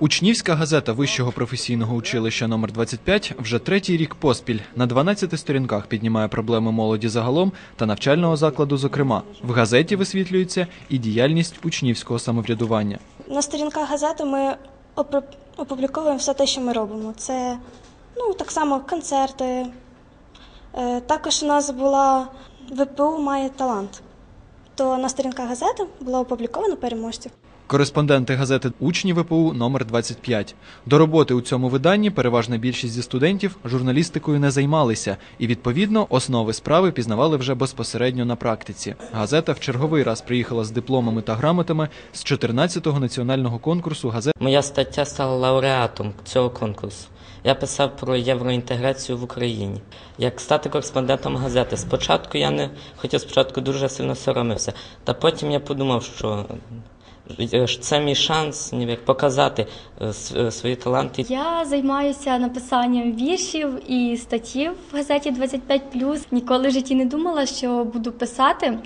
Учнівська газета Вищого професійного училища номер 25 вже третій рік поспіль на 12 сторінках піднімає проблеми молоді загалом та навчального закладу. Зокрема, в газеті висвітлюється і діяльність учнівського самоврядування. На сторінках газети ми опубліковуємо все те, що ми робимо. Це ну, так само концерти. Е, Також у нас була ВПУ має талант. То на сторінках газети було опубліковано переможців. Кореспонденти газети Учні ВПУ номер 25 До роботи у цьому виданні переважна більшість зі студентів журналістикою не займалися, і відповідно основи справи пізнавали вже безпосередньо на практиці. Газета в черговий раз приїхала з дипломами та грамотами з 14-го національного конкурсу газет. Моя стаття стала лауреатом цього конкурсу. Я писав про євроінтеграцію в Україні. Як стати кореспондентом газети. Спочатку я не хотів спочатку дуже сильно соромився. Та потім я подумав, що це мій шанс ніби показати е, е, свої таланти. Я займаюся написанням віршів і статтів в газеті 25+. Ніколи в житті не думала, що буду писати.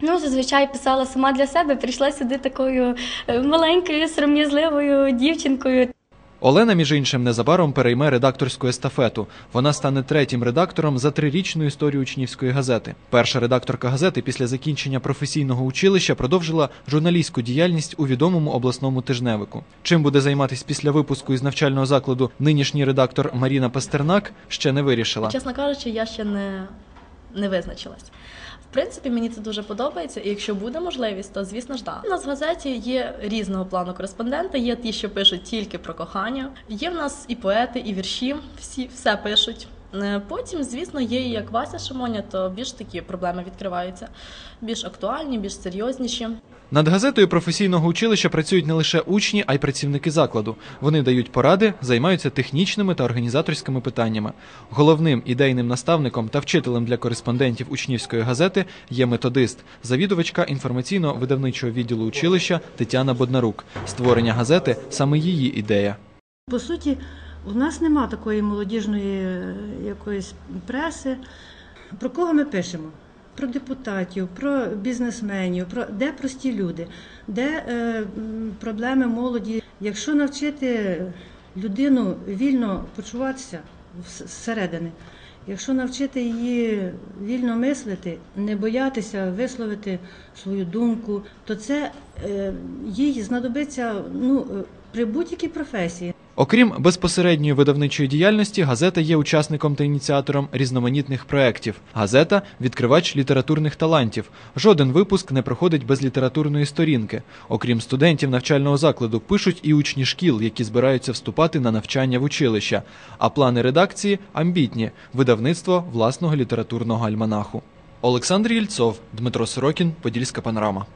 Ну, зазвичай писала сама для себе. Прийшла сюди такою е, маленькою, сором'язливою дівчинкою. Олена, між іншим, незабаром перейме редакторську естафету. Вона стане третім редактором за трирічну історію учнівської газети. Перша редакторка газети після закінчення професійного училища продовжила журналістську діяльність у відомому обласному тижневику. Чим буде займатися після випуску із навчального закладу нинішній редактор Маріна Пастернак, ще не вирішила. Чесно кажучи, я ще не, не визначилась. Принципі, мені це дуже подобається, і якщо буде можливість, то звісно ж да. У нас в газеті є різного плану кореспонденти. Є ті, що пишуть тільки про кохання. Є в нас і поети, і вірші. Всі все пишуть. Е, Потім, звісно, є і як Вася Шимоня, то більш такі проблеми відкриваються, більш актуальні, більш серйозніші. Над газетою професійного училища працюють не лише учні, а й працівники закладу. Вони дають поради, займаються технічними та організаторськими питаннями. Головним ідейним наставником та вчителем для кореспондентів учнівської газети є методист, завідувачка інформаційно-видавничого відділу училища Тетяна Боднарук. Створення газети саме її ідея. По суті, у нас нема такої молодіжної е, якоїсь преси. Про кого ми пишемо? Про депутатів, про бізнесменів, про де прості люди, де е, проблеми молоді. Якщо навчити людину вільно почуватися зсередини, якщо навчити її вільно мислити, не боятися висловити свою думку, то це е, їй знадобиться ну, е, при будь-якій професії. Окрім безпосередньої видавничої діяльності, газета є учасником та ініціатором різноманітних проєктів. Газета відкривач літературних талантів. Жоден випуск не проходить без літературної сторінки. Окрім студентів навчального закладу, пишуть і учні шкіл, які збираються вступати на навчання в училища. А плани редакції амбітні видавництво власного літературного альманаху. Олександр Єльцов, Дмитро Сорокін, Подільська панорама.